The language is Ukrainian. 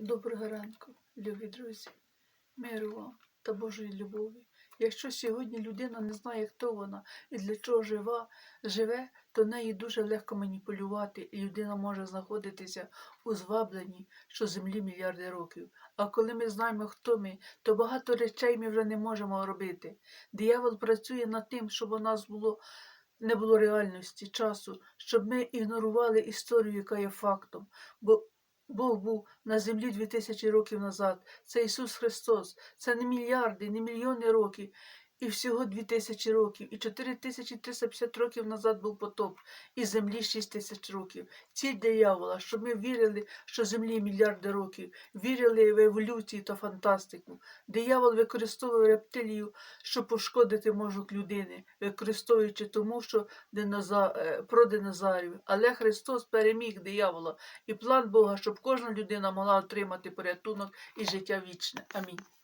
Доброго ранку, любі друзі, миру вам та Божої любові. Якщо сьогодні людина не знає, хто вона і для чого жива, живе, то неї дуже легко маніпулювати, і людина може знаходитися у звабленні, що землі мільярди років. А коли ми знаємо, хто ми, то багато речей ми вже не можемо робити. Диявол працює над тим, щоб у нас було. Не було реальності, часу, щоб ми ігнорували історію, яка є фактом. Бо Бог був на землі дві тисячі років назад. Це Ісус Христос. Це не мільярди, не мільйони років. І всього дві тисячі років. І 4350 років назад був потоп. І землі 6 тисяч років. Ціль диявола, щоб ми вірили, що землі мільярди років, вірили в еволюцію та фантастику. Диявол використовує рептилію, щоб пошкодити мозок людини, використовуючи тому, що диноза... е, про динозаврів. Але Христос переміг диявола і план Бога, щоб кожна людина могла отримати порятунок і життя вічне. Амінь.